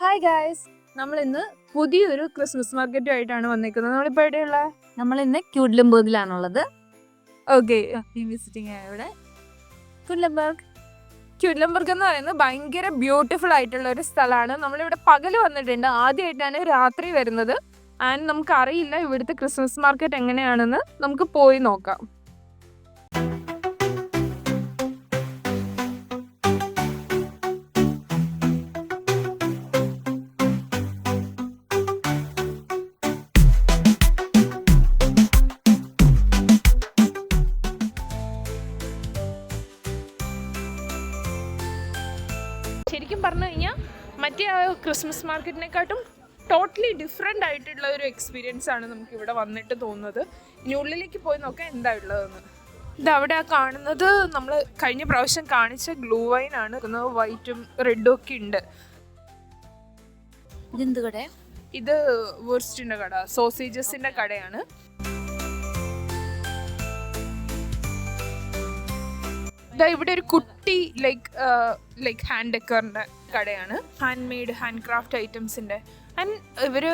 Hi guys നമ്മൾ ഇന്ന് പുതിയൊരു ക്രിസ്മസ് മാർക്കറ്റുമായിട്ടാണ് വന്നിരിക്കുന്നത് നമ്മളിപ്പോൾ എവിടെയുള്ള നമ്മൾ ഇന്ന് ക്യൂഡ്ലംബർഗിലാണുള്ളത് ഓക്കെ വിസിറ്റിംഗ് ഇവിടെ. ക്യൂഡ്ലംബർഗ്. ക്യൂഡ്ലംബർഗ് എന്ന് പറയുന്നത് ഭയങ്കര ബ്യൂട്ടിഫുൾ ആയിട്ടുള്ള ഒരു സ്ഥലമാണ്. നമ്മളിവിടെ പകൽ വന്നിട്ടുണ്ട്. ആദ്യമായിട്ടാണ് രാത്രി വരുന്നത്. ആൻഡ് നമുക്ക് അറിയില്ല ഇവിടുത്തെ ക്രിസ്മസ് മാർക്കറ്റ് എങ്ങനെയാണെന്ന്. നമുക്ക് പോയി നോക്കാം. ക്രിസ്മസ് മാർക്കറ്റിനെക്കാട്ടും ടോട്ടലി ഡിഫറെന്റ് ആയിട്ടുള്ള ഒരു എക്സ്പീരിയൻസ് ആണ് നമുക്ക് ഇവിടെ വന്നിട്ട് തോന്നുന്നത്. ഇനി ഉള്ളിലേക്ക് പോയി നോക്കാം എന്താ ഉള്ളതെന്ന്. ഇത് അവിടെ ആ കാണുന്നത് നമ്മൾ കഴിഞ്ഞ പ്രാവശ്യം കാണിച്ച ഗ്ലൂ വൈൻ ആണ്. വൈറ്റും റെഡും ഒക്കെ ഉണ്ട്. ഇതെന്ത് കട ഇത് വേർസ്റ്റിന്റെ കട സോസേജസിന്റെ കടയാണ്. ഇവിടെ ഒരു കുട്ടി ലൈക്ക് ലൈക്ക് ഹാൻഡ് ഡെക്കറിന്റെ കടയാണ്. ഹാൻഡ് മെയ്ഡ് ഹാൻഡ് ക്രാഫ്റ്റ് ഐറ്റംസിന്റെ ആൻഡ് ഇവർ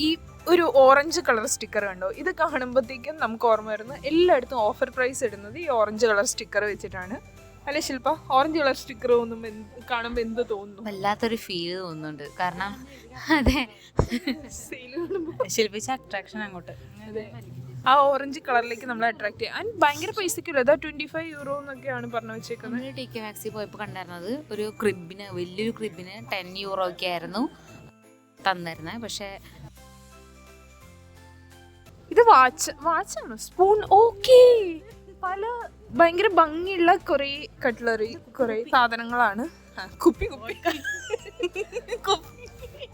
ഈ ഒരു ഓറഞ്ച് കളർ സ്റ്റിക്കർ കണ്ടോ? ഇത് കാണുമ്പോഴത്തേക്കും നമുക്ക് ഓർമ്മ വരുന്നത് എല്ലായിടത്തും ഓഫർ പ്രൈസ് ഇടുന്നത് ഈ ഓറഞ്ച് കളർ സ്റ്റിക്കർ വെച്ചിട്ടാണ്. അല്ലെ ശില്പ? ഓറഞ്ച് കളർ സ്റ്റിക്കർ ഒന്നും എന്ത് കാണുമ്പോൾ എന്ത് തോന്നുന്നു? വല്ലാത്തൊരു ഫീൽ തോന്നുന്നുണ്ട്. കാരണം അതെ. ശില്പിച്ച അട്രാക്ഷൻ അങ്ങോട്ട്. ആ ഓറഞ്ച് കളറിലേക്ക് നമ്മൾ അട്രാക്ട് ചെയ്യാം. ആൻഡ് ഭയങ്കര പൈസക്കില്ല അതാ ട്വന്റി ഫൈവ് യൂറോ എന്നൊക്കെയാണ് പറഞ്ഞു വെച്ചേക്കുന്നത് ടി കെ മാക്സി പോയപ്പോൾ കണ്ടായിരുന്നത് ഒരു ക്രിബിന് വലിയൊരു ക്രിബിന് ടെൻ യൂറോ ഒക്കെ ആയിരുന്നു തന്നിരുന്നത് പക്ഷേ ഇത് വാച്ച് വാച്ചാണോ സ്പൂൺ ഓക്കേ പല ഭയങ്കര ഭംഗിയുള്ള കുറെ കട്ട്ലറി കുറെ സാധനങ്ങളാണ്. കുപ്പി കുപ്പി. കുപ്പി.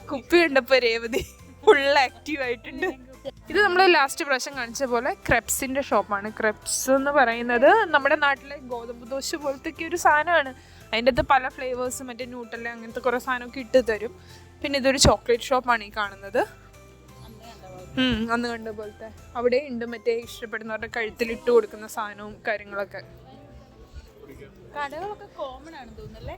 കുപ്പി കണ്ടപ്പോ രേവതി ഫുൾ ആക്റ്റീവ് ആയിട്ടുണ്ട്. ഇത് നമ്മൾ ലാസ്റ്റ് പ്രാവശ്യം കാണിച്ച പോലെ ക്രെപ്സിന്റെ ഷോപ്പാണ് ക്രെപ്സ് എന്ന് പറയുന്നത് നമ്മുടെ നാട്ടിലെ ഗോതമ്പ് ദോശ പോലത്തെ ഒരു സാധനമാണ്. അതിന്റെ അകത്ത് പല ഫ്ലേവേഴ്സും മറ്റേ ന്യൂട്ടല്ല അങ്ങനത്തെ കുറേ സാധനമൊക്കെ ഇട്ട് തരും. പിന്നെ ഇതൊരു ചോക്ലേറ്റ് ഷോപ്പാണ് ഈ കാണുന്നത്. അന്ന് കണ്ട പോലത്തെ. അവിടെ ഉണ്ട് മറ്റേ ഇഷ്ടപ്പെടുന്നവരുടെ കഴുത്തിൽ ഇട്ട് കൊടുക്കുന്ന സാധനവും കാര്യങ്ങളൊക്കെ. കടകളൊക്കെ കോമൺ ആണ് തോന്നുന്നല്ലേ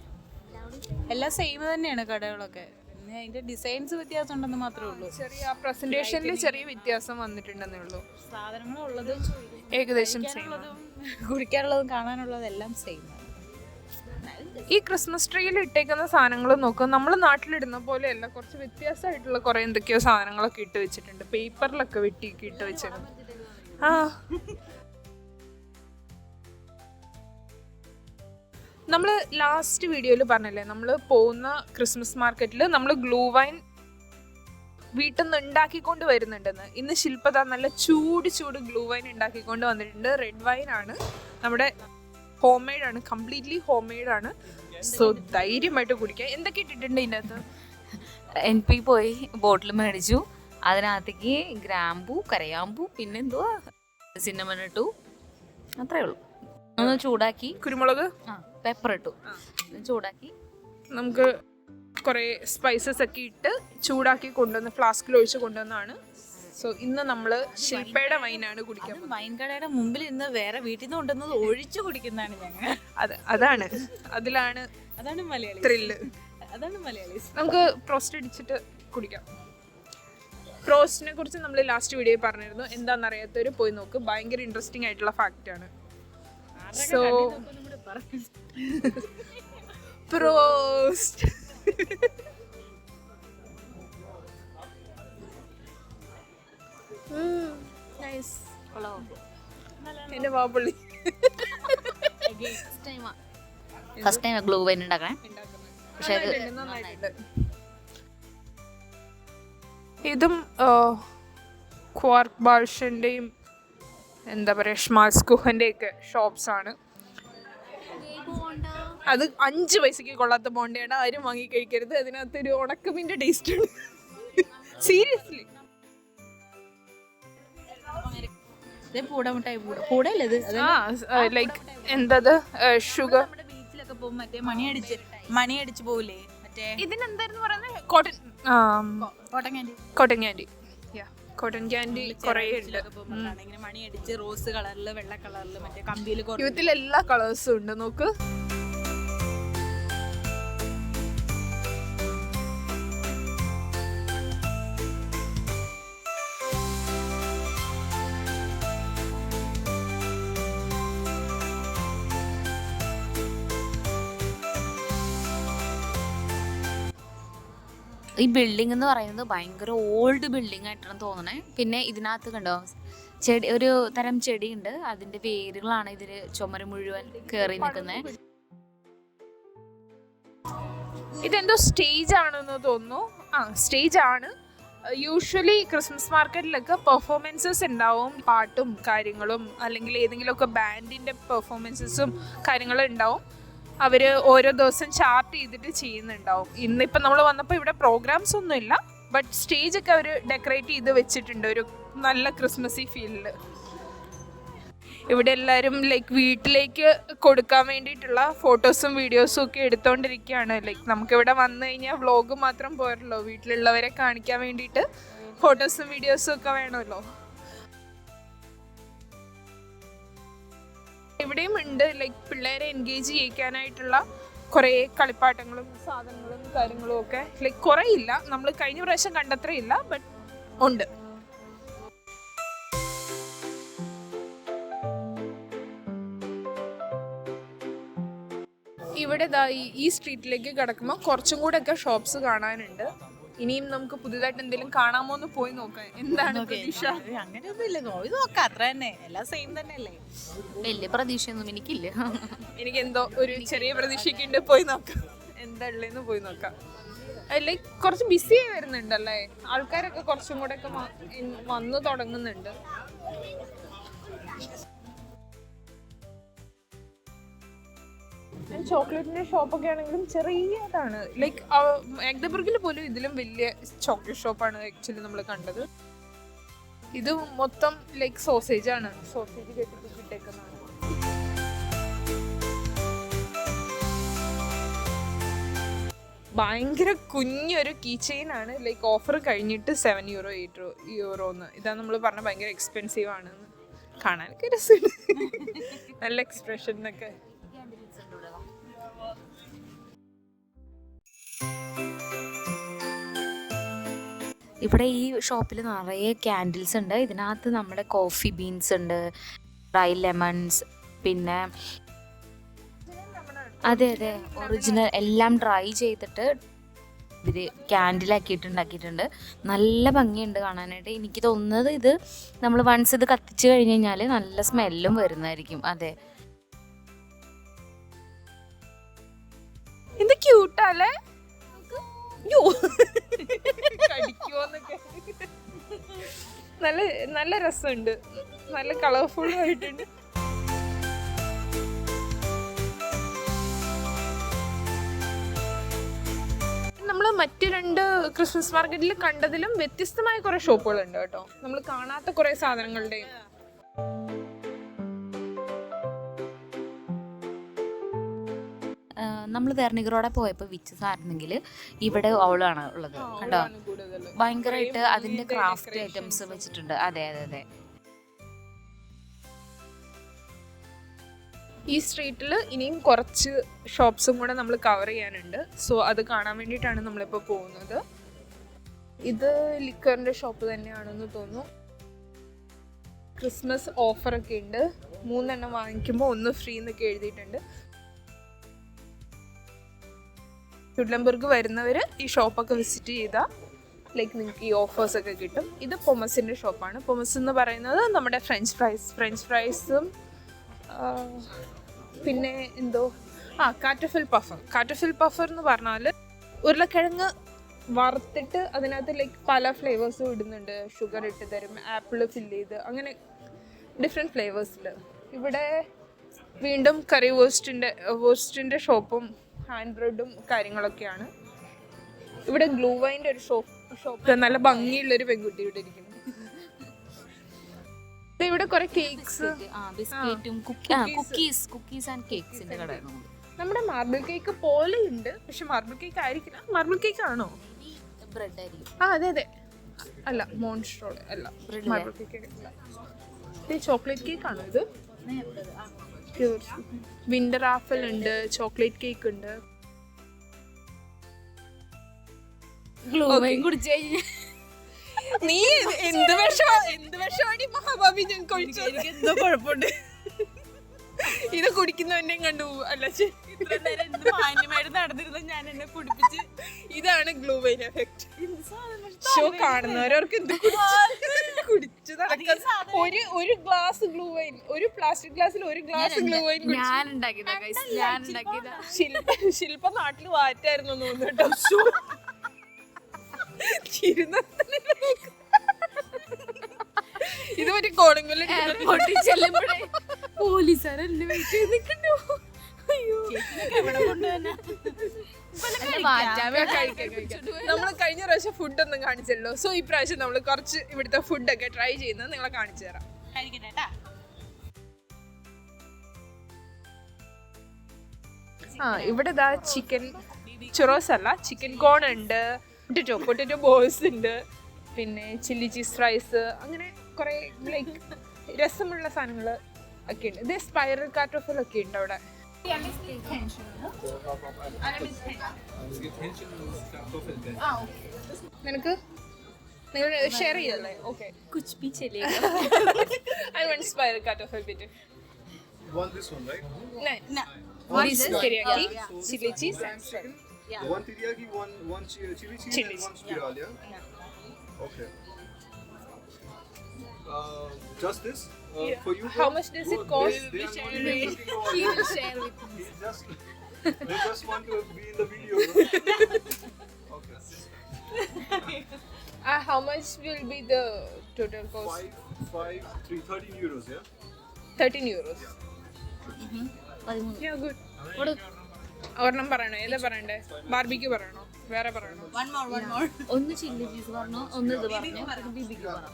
എല്ലാം സെയിം തന്നെയാണ് കടകളൊക്കെ. പിന്നെ അതിന്റെ ഡിസൈൻസ് വ്യത്യാസം ഉണ്ടെന്ന് മാത്രമേ ഉള്ളൂ. ചെറിയ പ്രസന്റേഷനിൽ ചെറിയ വ്യത്യാസം വന്നിട്ടുണ്ടെന്നേ ഉള്ളൂ. സാധനങ്ങളുള്ളതും ഏകദേശം സെയിം കുടിക്കാനുള്ളതും കാണാനുള്ളതും എല്ലാം സെയിം ഈ ക്രിസ്മസ് ട്രീയിൽ ഇട്ടേക്കുന്ന സാധനങ്ങൾ നോക്കും. നമ്മൾ നാട്ടിലിടുന്ന പോലെയല്ല. കുറച്ച് വ്യത്യാസമായിട്ടുള്ള കുറെ എന്തൊക്കെയോ സാധനങ്ങളൊക്കെ ഇട്ട് വെച്ചിട്ടുണ്ട്. പേപ്പറിലൊക്കെ വെട്ടിയൊക്കെ ഇട്ട് വെച്ചിട്ടുണ്ട് ആ. നമ്മൾ ലാസ്റ്റ് വീഡിയോയിൽ പറഞ്ഞല്ലേ നമ്മൾ പോകുന്ന ക്രിസ്മസ് മാർക്കറ്റിൽ നമ്മൾ ഗ്ലൂ വൈൻ വീട്ടിൽ നിന്ന് ഉണ്ടാക്കിക്കൊണ്ട് വരുന്നുണ്ടെന്ന്. ഇന്ന് ശില്പത നല്ല ചൂട് ചൂട് ഗ്ലൂ വൈൻ ഉണ്ടാക്കിക്കൊണ്ട് വന്നിട്ടുണ്ട്. റെഡ് വൈൻ ആണ്. നമ്മുടെ ഹോം മെയ്ഡ് ആണ്. കംപ്ലീറ്റ്ലി ഹോം മെയ്ഡ് ആണ്. സോ ധൈര്യമായിട്ട് കുടിക്കുക എന്തൊക്കെ ഇട്ടിട്ടുണ്ട് ഇതിനകത്ത്? എൻ പി പോയി ബോട്ടിൽ മേടിച്ചു. അതിനകത്തേക്ക് ഗ്രാമ്പു കരയാമ്പു പിന്നെ എന്തുവാ സിന്നമൺ ഇട്ടു. അത്രേ ഉള്ളൂ. ഒന്ന് ചൂടാക്കി. കുരുമുളക്? ആ. പെപ്പർ ഇട്ടു. ചൂടാക്കി. നമുക്ക് കുറേ സ്പൈസസ് ഒക്കെ ഇട്ട് ചൂടാക്കി കൊണ്ടുവന്ന് ഫ്ലാസ്കിൽ ഒഴിച്ച് കൊണ്ടുവന്നാണ് സോ ഇന്ന് നമ്മൾ ശില്പയുടെ വൈനാണ് കുടിക്കാൻ. വൈൻ കടയുടെ മുമ്പിൽ ഇന്ന് വേറെ വീട്ടിൽ നിന്ന് കൊണ്ടുവന്നത് ഒഴിച്ചു കുടിക്കുന്നതാണ് ഞങ്ങൾ അത് അതാണ്. അതിലാണ് അതാണ് മലയാളി ത്രില്ല് അതാണ് മലയാളീസ്. നമുക്ക് പ്രോസ്റ്റ് അടിച്ചിട്ട് കുടിക്കാം. പ്രോസ്റ്റിനെ കുറിച്ച് നമ്മൾ ലാസ്റ്റ് വീഡിയോയിൽ പറഞ്ഞിരുന്നു. എന്താണെന്നറിയാത്തവർ പോയി നോക്ക്. ഭയങ്കര ഇൻട്രസ്റ്റിംഗ് ആയിട്ടുള്ള ഫാക്റ്റ് ആണ്. സോ പ്രോസ്റ്റ് നൈസ് എന്റെ ഫസ്റ്റ് ടൈം ഗ്ലൂ ഉണ്ടാക്കണേ. പക്ഷേ ഇത് ക്വാർക്ക് ബാൾഷന്റെയും എന്താ പറയുക ഷ്മാസ് ഗുഹന്റെ ഒക്കെ ഷോപ്സ് ആണ്. അത് അഞ്ച് പൈസക്ക് കൊള്ളാത്ത ബോണ്ടയാണ്. ആരും വാങ്ങി കഴിക്കരുത്. അതിനകത്ത് ഒരു ഉണക്കമിന്റെ ടേസ്റ്റ് ഉണ്ട്. സീരിയസ്ലി ലൈക്ക് എന്തത്? ഷുഗർ നമ്മുടെ ബീച്ചിലൊക്കെ പോകും. മറ്റേ മണി അടിച്ച് പോവില്ലേ? മറ്റേ ഇതിനെന്തായിരുന്നു പറയുന്നത് cotton cotton candy cotton candy cotton candy കുറേ ഉണ്ട്. ഇങ്ങനെ മണി അടിച്ച് റോസ് കളറിൽ വെള്ള കളറിൽ മറ്റേ കമ്പിയിൽ യൂത്തിൽ എല്ലാ കളേഴ്സും ഉണ്ട്. നോക്ക്. ഈ ബിൽഡിംഗ് എന്ന് പറയുന്നത് ഭയങ്കര ഓൾഡ് ബിൽഡിംഗ് ആയിട്ടാണ് തോന്നണേ. പിന്നെ ഇതിനകത്ത് കണ്ടോ ചെടി ഒരു തരം ചെടിയുണ്ട്. അതിന്റെ വേരുകളാണ് ഇതിൽ ചുമര് മുഴുവൻ കയറി നിൽക്കുന്നത് ഇതെന്തോ സ്റ്റേജ് ആണെന്ന് തോന്നുന്നു. ആ സ്റ്റേജ് ആണ്. യൂഷ്വലി ക്രിസ്മസ് മാർക്കറ്റിലൊക്കെ പെർഫോമൻസസ് ഉണ്ടാവും പാട്ടും കാര്യങ്ങളും അല്ലെങ്കിൽ ഏതെങ്കിലുമൊക്കെ ബാൻഡിന്റെ പെർഫോമൻസസും കാര്യങ്ങളും ഉണ്ടാവും. അവർ ഓരോ ദിവസം ചാർട്ട് ചെയ്തിട്ട് ചെയ്യുന്നുണ്ടാവും. ഇന്നിപ്പോൾ നമ്മൾ വന്നപ്പോൾ ഇവിടെ പ്രോഗ്രാംസ് ഒന്നും ഇല്ല ബട്ട് സ്റ്റേജ് ഒക്കെ അവർ ഡെക്കറേറ്റ് ചെയ്ത് വെച്ചിട്ടുണ്ട് ഒരു നല്ല ക്രിസ്മസി ഫീലിൽ ഇവിടെ എല്ലാവരും ലൈക്ക് വീട്ടിലേക്ക് കൊടുക്കാൻ വേണ്ടിയിട്ടുള്ള ഫോട്ടോസും വീഡിയോസും ഒക്കെ എടുത്തുകൊണ്ടിരിക്കുകയാണ് ലൈക്ക് നമുക്കിവിടെ വന്നു കഴിഞ്ഞാൽ വ്ളോഗ് മാത്രം പോരല്ലോ വീട്ടിലുള്ളവരെ കാണിക്കാൻ വേണ്ടിയിട്ട് ഫോട്ടോസും വീഡിയോസും ഒക്കെ വേണമല്ലോ. ഇവിടെയും ഉണ്ട്. ലൈക്ക് പിള്ളേരെ എൻഗേജ് ചെയ്യിക്കാനായിട്ടുള്ള കുറേ കളിപ്പാട്ടങ്ങളും സാധനങ്ങളും കാര്യങ്ങളും ഒക്കെ ലൈക്ക് കുറേ ഇല്ല നമ്മൾ കഴിഞ്ഞ പ്രാവശ്യം കണ്ടത്ര ഇല്ല ബട്ട് ഉണ്ട്. ഇവിടെ ഈ- സ്ട്രീറ്റിലേക്ക് കിടക്കുമ്പോൾ കുറച്ചും ഒക്കെ ഷോപ്സ് കാണാനുണ്ട്. ഇനിയും നമുക്ക് പുതിയതായിട്ട് എന്തെങ്കിലും കാണാമോ എന്ന് പോയി നോക്കാം. എന്താണ് പ്രതീക്ഷ? അങ്ങനെയൊന്നും പോയി നോക്കാം. അത്ര തന്നെ. എല്ലാം സെയിം തന്നെ അല്ലേ വലിയ പ്രതീക്ഷയൊന്നും എനിക്കില്ല. എനിക്ക് എന്തോ ഒരു ചെറിയ പ്രതീക്ഷയ്ക്കുണ്ട്. പോയി നോക്കാം. എന്താ ഉള്ളതെന്ന് പോയി നോക്കാം. ലൈക്ക് കുറച്ച് ബിസി ആയി വരുന്നുണ്ടല്ലേ? ആൾക്കാരൊക്കെ കുറച്ചും കൂടെ ഒക്കെ വന്നു തുടങ്ങുന്നുണ്ട്. ചോക്ലേറ്റിന്റെ ഷോപ്പൊക്കെ ആണെങ്കിലും ചെറിയതാണ് ലൈക്ക് മാഗ്ദബർഗിൽ പോലും ഇതിലും വലിയ ചോക്ലേറ്റ് ഷോപ്പാണ് ആക്ച്വലി നമ്മൾ കണ്ടത്. ഇത് മൊത്തം ലൈക്ക് സോസേജ് ആണ്. സോസേജ് കെട്ടിട്ടേക്കുന്നതാണ് ഭയങ്കര കുഞ്ഞൊരു കീ ചെയിൻ ആണ്. ലൈക്ക് ഓഫർ കഴിഞ്ഞിട്ട് സെവൻ യൂറോ എയ്റ്റ് യൂറോ എന്ന്. ഇതാ നമ്മൾ പറഞ്ഞ ഭയങ്കര എക്സ്പെൻസീവ് ആണെന്ന്. കാണാനൊക്കെ രസമുണ്ട്. നല്ല എക്സ്പ്രഷൻ എന്നൊക്കെ ഇവിടെ ഈ ഷോപ്പിൽ നിറയെ ക്യാൻഡിൽസ് ഉണ്ട്. ഇതിനകത്ത് നമ്മുടെ കോഫി ബീൻസ് ഉണ്ട് ഡ്രൈ ലെമൺസ് പിന്നെ അതെ അതെ ഒറിജിനൽ എല്ലാം ഡ്രൈ ചെയ്തിട്ട് ഇവർ ക്യാൻഡിലാക്കിയിട്ട് ഉണ്ടാക്കിയിട്ടുണ്ട്. നല്ല ഭംഗിയുണ്ട് കാണാനായിട്ട്. എനിക്ക് തോന്നുന്നത് ഇത് നമ്മൾ വൺസ് ഇത് കത്തിച്ച് കഴിഞ്ഞ് കഴിഞ്ഞാൽ നല്ല സ്മെല്ലും വരുന്നതായിരിക്കും. അതെ. എന്ത് ക്യൂട്ടല്ലേ കടിക്കുവോന്നൊക്കെ. നല്ല നല്ല രസമുണ്ട്. നല്ല കളർഫുൾ ആയിട്ടുണ്ട്. നമ്മൾ മറ്റു രണ്ട് ക്രിസ്മസ് മാർക്കറ്റിൽ കണ്ടതിലും വ്യത്യസ്തമായ കുറെ ഷോപ്പുകളുണ്ട് കേട്ടോ. നമ്മൾ കാണാത്ത കുറെ സാധനങ്ങളുടെയും. നമ്മൾ വെർണിഗറോടെ പോയപ്പോൾ വിച്ചസ് ആയിരുന്നെങ്കിൽ ഇവിടെ ഓളാണ് ഉള്ളത്. കണ്ടോ? ഭയങ്കരമായിട്ട് അതിന്റെ ക്രാഫ്റ്റ് ഐറ്റംസ് വെച്ചിട്ടുണ്ട്. അതെ അതെ അതെ. ഈ സ്ട്രീറ്റിൽ ഇനിയും കുറച്ച് ഷോപ്സും കൂടെ നമ്മൾ കവർ ചെയ്യാനുണ്ട്. സോ അത് കാണാൻ വേണ്ടിയിട്ടാണ് നമ്മളിപ്പോൾ പോകുന്നത്. ഇത് ലിക്കറിന്റെ ഷോപ്പ് തന്നെയാണെന്ന് തോന്നുന്നു. ക്രിസ്മസ് ഓഫറൊക്കെ ഉണ്ട്. മൂന്നെണ്ണം വാങ്ങിക്കുമ്പോൾ ഒന്ന് ഫ്രീ എന്നൊക്കെ എഴുതിയിട്ടുണ്ട്. ചുഡ്ലംബർഗ് വരുന്നവർ ഈ ഷോപ്പൊക്കെ വിസിറ്റ് ചെയ്താൽ ലൈക്ക് നിങ്ങൾക്ക് ഈ ഓഫേഴ്സൊക്കെ കിട്ടും. ഇത് പൊമസിന്റെ ഷോപ്പാണ്. പൊമസ് എന്ന് പറയുന്നത് നമ്മുടെ ഫ്രഞ്ച് ഫ്രൈസ് ഫ്രഞ്ച് ഫ്രൈസും പിന്നെ എന്തോ ആ കാറ്റഫിൽ പഫർ. കാറ്റഫിൽ പഫർ എന്ന് പറഞ്ഞാൽ ഉരുളക്കിഴങ്ങ് വറുത്തിട്ട് അതിനകത്ത് ലൈക്ക് പല ഫ്ലേവേഴ്സും ഇടുന്നുണ്ട്. ഷുഗർ ഇട്ട് തരും ആപ്പിൾ ഫില്ല് ചെയ്ത് അങ്ങനെ ഡിഫറെന്റ് ഫ്ലേവേഴ്സിൽ ഇവിടെ വീണ്ടും കറി വേസ്റ്റിന്റെ വേസ്റ്റിന്റെ ഷോപ്പും ഹാൻഡ് ബ്രെഡും കാര്യങ്ങളൊക്കെയാണ്. ഇവിടെ ഗ്ലൂ വൈന്റെ ഒരു ഷോപ്പ് ഷോപ്പ് നല്ല ഭംഗിയുള്ളൊരു പെൺകുട്ടി ഇവിടെ ഇരിക്കുന്നു. ഇവിടെ കുറെ കേക്ക്സ് ബിസ്ക്കറ്റും കുക്കീസ് കുക്കീസ് ആൻഡ് കേക്ക്സിന്റെ കടയാണ് നമ്മുടെ. മാർബിൾ കേക്ക് പോലെ ഉണ്ട് പക്ഷെ മാർബിൾ കേക്ക് ആയിരിക്കില്ല. മാർബിൾ കേക്ക് ആണോ? ബ്രെഡ് ആയിരിക്കും. ആ അതെ അതെ. അല്ല മോൺസ്ട്രോൾ അല്ല. മാർബിൾ കേക്ക് ചോക്ലേറ്റ് കേക്ക് ആണോ ഇത്? വിന്റർ ആപ്പിൾ ഉണ്ട് ചോക്ലേറ്റ് കേക്ക് ഉണ്ട്. കുടിച്ചു. കഴിഞ്ഞാൽ നീ എന്ത് വിഷം എന്ത് വിഷമാണ് മഹാഭാവി ഒഴിച്ചു എന്തോ കുഴപ്പമുണ്ട്. ഇത് കുടിക്കുന്നവന്റെയും കണ്ടു അല്ലേ അല്ല ശരി. ഇത്രയും നേരം എന്ത് മാന്യമായിട്ട് നടന്നിരുന്ന ഞാൻ എന്നെ കുടിപ്പിച്ച് ഇതാണ് ഗ്ലൂ എഫക്റ്റ് എഫക്ട് ഷോ കാണുന്നവരവർക്ക് എന്ത് കുടിച്ചു നടക്കാൻ? ഒരു ഒരു ഗ്ലാസ് ഗ്ലൂ വൈൻ ഒരു പ്ലാസ്റ്റിക് ഗ്ലാസ്സിൽ ഒരു ഗ്ലാസ് ഗ്ലൂ വൈൻ ഞാൻ ഉണ്ടാക്കിയതാ ഗൈസ് ഞാൻ ഉണ്ടാക്കിയതാ. ശില്പ ശില്പ നാട്ടിൽ വാറ്റായിരുന്നു തോന്നുന്നു കേട്ടോ. ഷോ. ഇത് മറ്റേ കോളിംഗ് എയർപോർട്ടിൽ ചെല്ലുമ്പോഴേ പോലീസുകാരെന്നെ വെയിറ്റ് ചെയ്ത് നിൽക്കണ്ടോ നമ്മൾ കഴിഞ്ഞ പ്രാവശ്യം ഫുഡ് ഒന്നും കാണിച്ചല്ലോ സോ ഈ പ്രാവശ്യം നമ്മൾ കുറച്ച് ഇവിടുത്തെ ഫുഡൊക്കെ ട്രൈ ചെയ്യുന്നത് നിങ്ങളെ കാണിച്ചു തരാം. ആ ഇവിടെ ഇതാ ചിക്കൻ ചുറോസ് അല്ല ചിക്കൻ കോൺ ഉണ്ട് പൊട്ടറ്റോ പൊട്ടറ്റോ ബോൾസ് ഉണ്ട് പിന്നെ ചില്ലി ചീസ് റൈസ് അങ്ങനെ കുറെ ലൈക്ക് രസമുള്ള സാധനങ്ങൾ ഒക്കെ ഉണ്ട്. ഇത് സ്പൈറൽ കാറ്റോഫൽ ഒക്കെ ഉണ്ട് അവിടെ? നിനക്ക് നിങ്ങൾ ഷെയർ ചെയ്യല്ലേ ഓക്കെ കുച്ച് പി ചെലേ I one spiral കാറ്റോഫൽ bit Want this one, right? This teriyaki, chili cheese, and shrimp. One teriyaki, one one chi- chili cheese, Chili and one cheese, spiral, yeah? Okay. Uh, just this uh, Yeah. for you. How much does it They- cost? They, to looking over there. He just they just want to be in the video. okay. Uh, how much will be the total cost? Five, five, three, thirteen euros, yeah. 13 euros. Yeah, good. ഒരെണ്ണം പറയണോ ഏതാ പറയണ്ടേ ബാർബിക്ക് പറയണോ വേറെ പറയണോ ഒന്ന് chilli cheese പറഞ്ഞോ ഒന്ന് ഇത് പറഞ്ഞു ബിബിക്ക് പറഞ്ഞു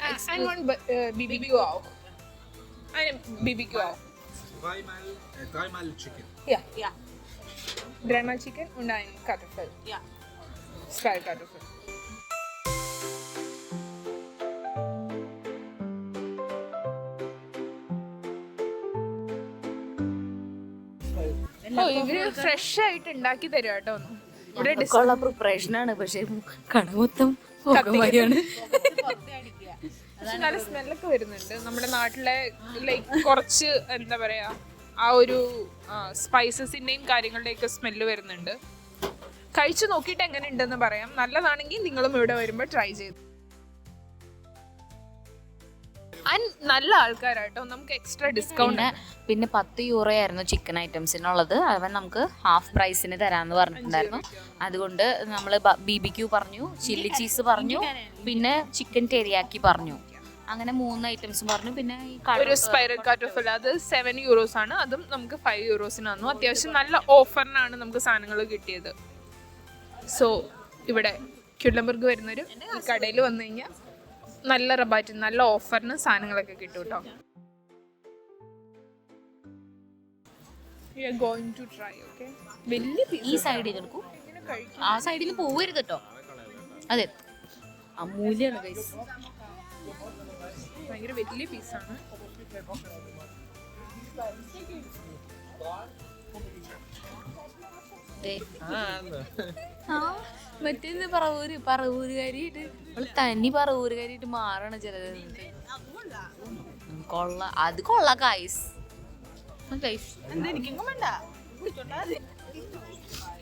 I want b- uh, BBQ out. I am BBQ out. Dreimal, äh, dreimal chicken. Yeah. Yeah. mal chicken und ein Kartoffel. Yeah. Zwei Kartoffeln. ഓ ഇവർ ഫ്രഷ് ആയിട്ട് ഉണ്ടാക്കി തരും കേട്ടോ. ഇവിടെ ഉള്ള പ്രിപ്പറേഷൻ ആണ് പക്ഷെ കട മൊത്തം പുകമയാണ് പക്ഷെ നല്ല സ്മെല്ലൊക്കെ വരുന്നുണ്ട്. നമ്മുടെ നാട്ടിലെ ലൈക്ക് കുറച്ച് എന്താ പറയാ ആ ഒരു സ്പൈസസിന്റെയും കാര്യങ്ങളുടെയൊക്കെ സ്മെല്ല് വരുന്നുണ്ട്. കഴിച്ചു നോക്കിയിട്ട് എങ്ങനെ ഉണ്ടെന്ന് പറയാം. നല്ലതാണെങ്കിൽ നിങ്ങളും ഇവിടെ വരുമ്പോൾ ട്രൈ ചെയ്തു നല്ല ആൾക്കാരാട്ടോ. നമുക്ക് എക്സ്ട്രാ ഡിസ്കൗണ്ട് പിന്നെ പത്ത് യൂറോ ആയിരുന്നു ചിക്കൻ ഐറ്റംസിനുള്ളത് അവൻ നമുക്ക് ഹാഫ് പ്രൈസിന് തരാമെന്ന് പറഞ്ഞിട്ടുണ്ടായിരുന്നു. അതുകൊണ്ട് നമ്മൾ ബി ബി ക്യൂ പറഞ്ഞു ചില്ലി ചീസ് പറഞ്ഞു പിന്നെ ചിക്കൻ ടെരിയാക്കി പറഞ്ഞു. അങ്ങനെ മൂന്ന് ഐറ്റംസ് പറഞ്ഞു. പിന്നെ ഒരു സ്പൈറൽ കാറ്റോഫിൽ അത് സെവൻ യൂറോസ് ആണ്. അതും നമുക്ക് ഫൈവ് യൂറോസിന് വന്നു അത്യാവശ്യം നല്ല ഓഫറിനാണ് നമുക്ക് സാധനങ്ങൾ കിട്ടിയത്. സോ ഇവിടെ ക്യുഡംബർഗ് വരുന്നൊരു കടയിൽ വന്നു കഴിഞ്ഞാൽ നല്ല റബാറ്റ് നല്ല ഓഫറിന് സാധനങ്ങളൊക്കെ കിട്ടും കേട്ടോ ഗോയിങ് ടു ട്രൈ ഓക്കെ വലിയ ഈ സൈഡിൽ എടുക്കൂ. ആ സൈഡിൽ പോവരുത് കേട്ടോ അതെ. അമൂല്യാണ് ഗൈസ് ഭയങ്കര വലിയ പീസാണ് മറ്റേത് പറവൂര് പറവൂരുകാരിയായിട്ട്. നമ്മൾ തനി പറവൂരുകാരിയായിട്ട് മാറണ ചിലത് കൊള്ള അത് കൊള്ള മതി.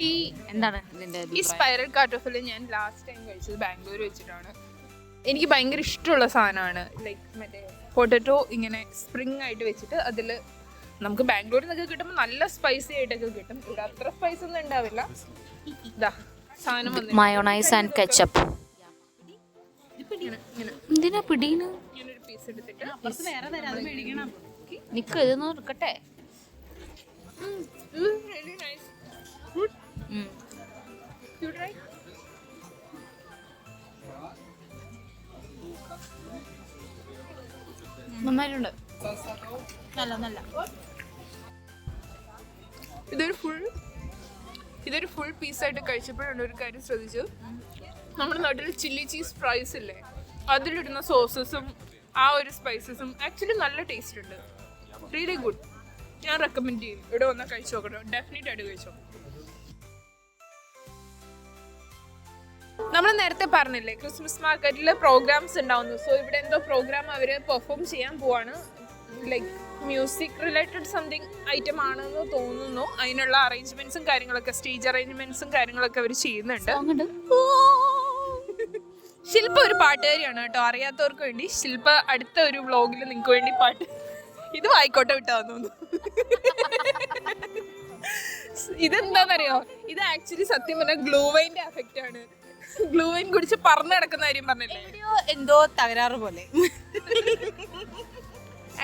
ഈ എന്താണ് ഇതിന്റെ ഈ സ്പൈറൽ കാർട്ടോഫിൽ ഞാൻ ലാസ്റ്റ് ടൈം കഴിച്ചത് ബാംഗ്ലൂർ വെച്ചിട്ടാണ്. എനിക്ക് ഭയങ്കര ഇഷ്ടമുള്ള സാധനമാണ്. ലൈക്ക് മറ്റേ പൊട്ടറ്റോ ഇങ്ങനെ സ്പ്രിങ് ആയിട്ട് വെച്ചിട്ട് അതിൽ നമുക്ക് ബാംഗ്ലൂരിൽ നിന്നൊക്കെ കിട്ടുമ്പോൾ നല്ല സ്പൈസി ആയിട്ടൊക്കെ കിട്ടും. ഇവിടെ അത്ര സ്പൈസ് ഒന്നും ഉണ്ടാവില്ല. ഇതാ സാധനം വന്നിട്ട് മയോണൈസ് ആൻഡ് കെച്ചപ്പ് എന്തിനാ പിടീന്? ഇങ്ങനെ ഒരു പീസ് എടുത്തിട്ട് നിക്ക്. ഇതൊന്നും എടുക്കട്ടെ? നന്നായിട്ടുണ്ട്. നല്ല നല്ല. ഇതൊരു പീസ് പീസായിട്ട് കഴിച്ചപ്പോഴാണ് ഒരു കാര്യം ശ്രദ്ധിച്ചു നമ്മുടെ നാട്ടിൽ ചില്ലി ചീസ് ഫ്രൈസ് ഇല്ലേ? അതിലിടുന്ന സോസസും ആ ഒരു സ്പൈസസും ആക്ച്വലി നല്ല ടേസ്റ്റ് ഉണ്ട്. റിയലി ഗുഡ് ഞാൻ റെക്കമെൻഡ് ചെയ്യും. ഇവിടെ വന്നാൽ കഴിച്ചു നോക്കണം. ഡെഫിനറ്റ് ആയിട്ട് കഴിച്ചു നമ്മൾ നേരത്തെ പറഞ്ഞില്ലേ ക്രിസ്മസ് മാർക്കറ്റിൽ പ്രോഗ്രാംസ് ഉണ്ടാവുന്നു. സോ ഇവിടെ എന്തോ പ്രോഗ്രാം അവർ പെർഫോം ചെയ്യാൻ പോവാണ്. Like music related something item ആണെന്ന് തോന്നുന്നു. അതിനുള്ള അറേഞ്ച്മെന്റ്സും കാര്യങ്ങളൊക്കെ സ്റ്റേജ് അറേഞ്ച്മെന്റ്സും കാര്യങ്ങളൊക്കെ അവർ ചെയ്യുന്നുണ്ട്. ശില്പ ഒരു പാട്ടുകാരിയാണ് കേട്ടോ. അറിയാത്തവർക്ക് വേണ്ടി ശില്പ അടുത്ത ഒരു വ്ളോഗിൽ നിങ്ങൾക്ക് വേണ്ടി പാട്ട് ഇത് വായിക്കോട്ടെ വിട്ടാന്ന് തോന്നുന്നു. ഇതെന്താന്നറിയോ? ഇത് ആക്ച്വലി സത്യം പറഞ്ഞാൽ ഗ്ലൂവൈന്റെ എഫക്റ്റ് ആണ്. ഗ്ലൂവൈൻ കുടിച്ച് പറന്ന് കിടക്കുന്ന കാര്യം പറഞ്ഞില്ലേ? എന്തോ തകരാറ് പോലെ.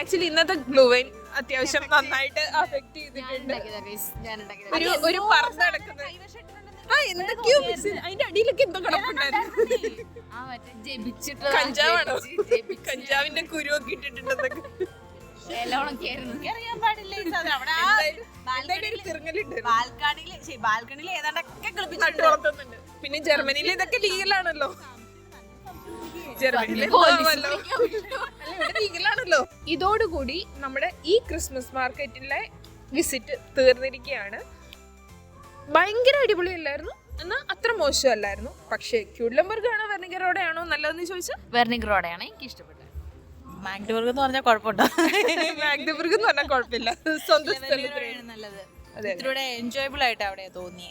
ആക്ച്വലി ഇന്നത്തെ ഗ്ലൂവൻ അത്യാവശ്യം നന്നായിട്ട് അഫക്ട് ചെയ്തിട്ടുണ്ട്. ഒരു ഒരു പറന്ന് കിടക്കുന്ന ആ എന്തൊക്കെയോ അതിന്റെ അടിയിലൊക്കെ എന്തോ കിടപ്പുണ്ടായിരുന്നു. കഞ്ചാവാണോ? കഞ്ചാവിന്റെ കുരുവൊക്കെ ഇട്ടിട്ടുണ്ടെന്നൊക്കെ. ഏതാണ്ടൊക്കെ നട്ടു പിന്നെ ജർമ്മനിയിൽ ഇതൊക്കെ ലീഗലാണല്ലോ ഇവിടെ ഇതോടുകൂടി നമ്മുടെ ഈ ക്രിസ്മസ് മാർക്കറ്റിലെ വിസിറ്റ് തീർന്നിരിക്കുകയാണ്. ഭയങ്കര അടിപൊളിയല്ലായിരുന്നു? എന്നാൽ അത്ര മോശമല്ലായിരുന്നു. പക്ഷേ ക്യൂഡ്ലംബർഗ് ആണോ വെർണിഗറോടെ ആണോ നല്ലതെന്ന് ചോദിച്ചാൽ വെർണിഗ്രോടെയാണ് എനിക്ക് ഇഷ്ടപ്പെട്ടത് മാഗ്ഡബർഗ് എന്ന് പറഞ്ഞാൽ കുഴപ്പമുണ്ടോ? മാഗ്ഡബർഗ് എന്ന് പറഞ്ഞാൽ കുഴപ്പമില്ല. സ്വന്തം സ്ഥലത്ത് നല്ലത്. അതെ ഇത്തിലൂടെ എൻജോയബിൾ ആയിട്ട് അവിടെ തോന്നി.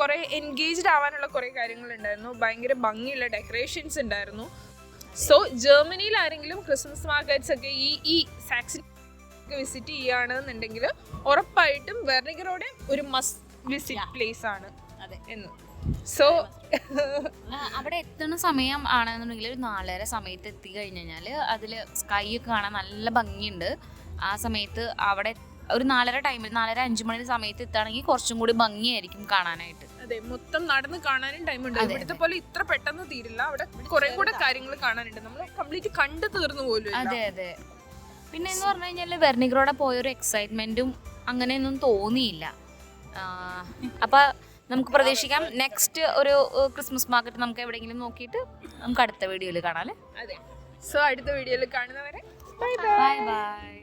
കുറെ എൻഗേജ്ഡ് ആവാനുള്ള കുറെ കാര്യങ്ങൾ ഉണ്ടായിരുന്നു ഭയങ്കര ഭംഗിയുള്ള ഡെക്കറേഷൻസ് ഉണ്ടായിരുന്നു. സോ ജർമ്മനിയിൽ ആരെങ്കിലും ക്രിസ്മസ് മാർക്കറ്റ്സ് ഒക്കെ ഈ ഈ സാക്സിൻ വിസിറ്റ് ചെയ്യുകയാണെന്നുണ്ടെങ്കിൽ ഉറപ്പായിട്ടും വെർണിഗറോടെ ഒരു മസ്റ്റ് വിസിറ്റ് പ്ലേസ് ആണ്. എന്ന്. സോ അവിടെ എത്തുന്ന സമയം ആണെന്നുണ്ടെങ്കിൽ ഒരു നാലര സമയത്ത് എത്തി കഴിഞ്ഞു കഴിഞ്ഞാൽ അതിൽ സ്കൈ ഒക്കെ കാണാൻ നല്ല ഭംഗിയുണ്ട്. ആ സമയത്ത് അവിടെ ഒരു നാലര ടൈമിൽ നാലര അഞ്ചു മണി സമയത്ത് എത്തുകയാണെങ്കിൽ കുറച്ചും കൂടി ഭംഗിയായിരിക്കും കാണാനായിട്ട്. അതെ മൊത്തം നടന്ന് കാണാനും ടൈം ഉണ്ട്. ഇവിടുത്തെ പോലെ ഇത്ര പെട്ടെന്ന് തീരില്ല. അവിടെ കുറെ കൂടെ കാര്യങ്ങൾ കാണാനുണ്ട്. നമ്മൾ കംപ്ലീറ്റ് കണ്ടു തീർന്നു പോലും അതെ അതെ. പിന്നെ എന്ന് പറഞ്ഞു കഴിഞ്ഞാൽ വെർണിഗ്രോടെ പോയൊരു എക്സൈറ്റ്മെന്റും അങ്ങനെയൊന്നും തോന്നിയില്ല. അപ്പൊ നമുക്ക് പ്രതീക്ഷിക്കാം നെക്സ്റ്റ് ഒരു ക്രിസ്മസ് മാർക്കറ്റ് നമുക്ക് എവിടെയെങ്കിലും നോക്കിയിട്ട് നമുക്ക് അടുത്ത വീഡിയോയിൽ കാണാം അല്ലേ? അതെ. സോ അടുത്ത വീഡിയോയിൽ കാണുന്നവരെ ബൈ ബൈ ബൈ ബൈ